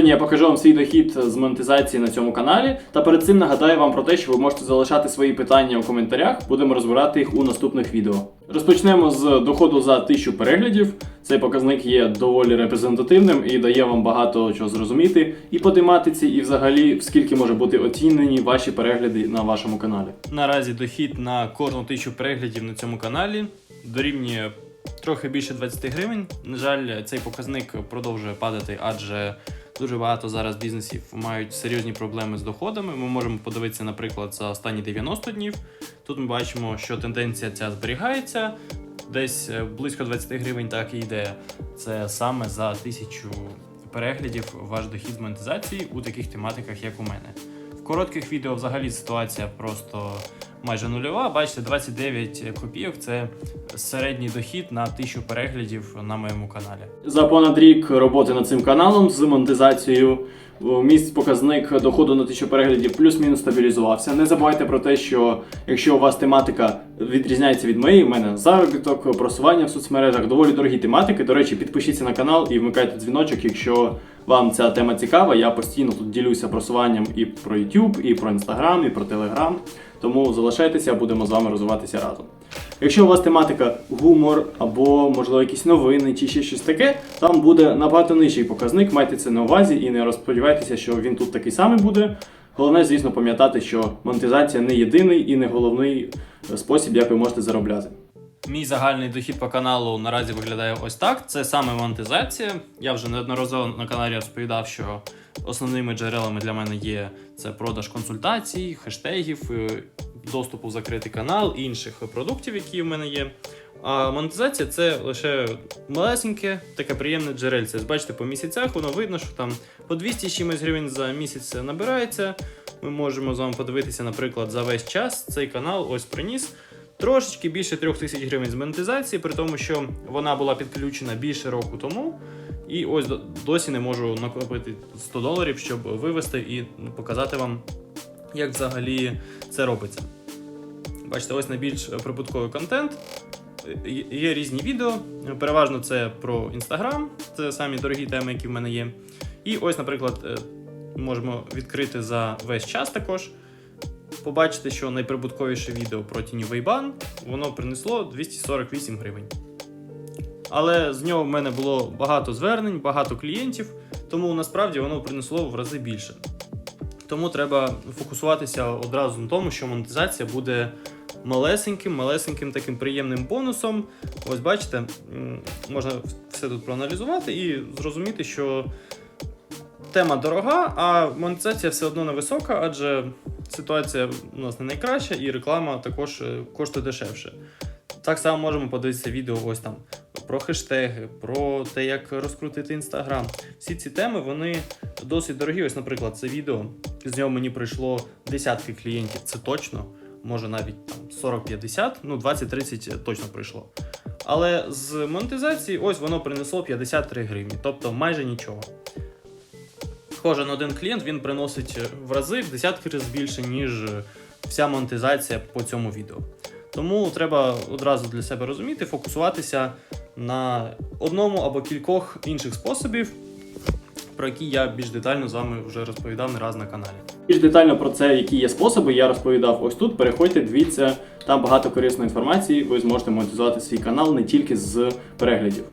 Сьогодні я покажу вам свій дохід з монетизації на цьому каналі. Та перед цим нагадаю вам про те, що ви можете залишати свої питання у коментарях. Будемо розбирати їх у наступних відео. Розпочнемо з доходу за 1000 переглядів. Цей показник є доволі репрезентативним і дає вам багато чого зрозуміти і по тематиці, і взагалі скільки може бути оцінені ваші перегляди на вашому каналі. Наразі дохід на кожну тисячу переглядів на цьому каналі дорівнює трохи більше 20 гривень. На жаль, цей показник продовжує падати, адже дуже багато зараз бізнесів мають серйозні проблеми з доходами. Ми можемо подивитися, наприклад, за останні 90 днів. Тут ми бачимо, що тенденція ця зберігається. Десь е, близько 20 гривень так і йде. Це саме за тисячу переглядів ваш дохід з монетизації у таких тематиках, як у мене. В коротких відео взагалі ситуація просто майже нульова. Бачите, 29 копійок це середній дохід на 1000 переглядів на моєму каналі. За понад рік роботи над цим каналом з монетизацією мій показник доходу на 1000 переглядів плюс-мінус стабілізувався. Не забувайте про те, що якщо у вас тематика відрізняється від моєї, в мене заробіток, просування в соцмережах, доволі дорогі тематики. До речі, підпишіться на канал і вмикайте дзвіночок, якщо вам ця тема цікава. Я постійно тут ділюся просуванням і про YouTube, і про Instagram, і про Telegram. Тому залишайтеся, будемо з вами розвиватися разом. Якщо у вас тематика гумор або, можливо, якісь новини чи ще щось таке, там буде набагато нижчий показник. Майте це на увазі і не розподівайтеся, що він тут такий самий буде. Головне, звісно, пам'ятати, що монетизація не єдиний і не головний е, спосіб, як ви можете заробляти. Мій загальний дохід по каналу наразі виглядає ось так. Це саме монетизація. Я вже неодноразово на каналі розповідав, що основними джерелами для мене є це продаж консультацій, хештегів, е, доступу в закритий канал інших продуктів, які в мене є. А монетизація це лише малесеньке, таке приємне джерельце. Бачите, по місяцях воно видно, що там по 200 з чимось гривень за місяць набирається. Ми можемо з вами подивитися, наприклад, за весь час цей канал ось приніс трошечки більше 3000 тисяч гривень з монетизації, при тому, що вона була підключена більше року тому. І ось досі не можу накопити 100 доларів, щоб вивести і показати вам, як взагалі це робиться. Бачите, ось найбільш прибутковий контент. Є- Є різні відео. Переважно це про Інстаграм, це самі дорогі теми, які в мене є. І ось, наприклад, е, можемо відкрити за весь час також. Побачите, що найприбутковіше відео про тіньовий бан, воно принесло 248 гривень. Але з нього в мене було багато звернень, багато клієнтів, тому насправді воно принесло в рази більше. Тому треба фокусуватися одразу на тому, що монетизація буде малесеньким, малесеньким таким приємним бонусом. Ось бачите, можна все тут проаналізувати і зрозуміти, що тема дорога, а монетизація все одно невисока, адже ситуація у нас не найкраща, і реклама також е, коштує дешевше. Так само можемо подивитися відео ось там про хештеги, про те, як розкрутити інстаграм. Всі ці теми вони досить дорогі. Ось, наприклад, це відео. З нього мені прийшло десятки клієнтів, це точно. Може навіть 40-50, ну 20-30 точно прийшло. Але з монетизації ось воно принесло 53 гривні, тобто майже нічого. Кожен один клієнт він приносить в рази в десятки разів більше, ніж вся монетизація по цьому відео. Тому треба одразу для себе розуміти, фокусуватися на одному або кількох інших способів, про які я більш детально з вами вже розповідав не раз на каналі. Більш детально про це, які є способи, я розповідав ось тут. Переходьте, дивіться, там багато корисної інформації. Ви зможете монетизувати свій канал не тільки з переглядів.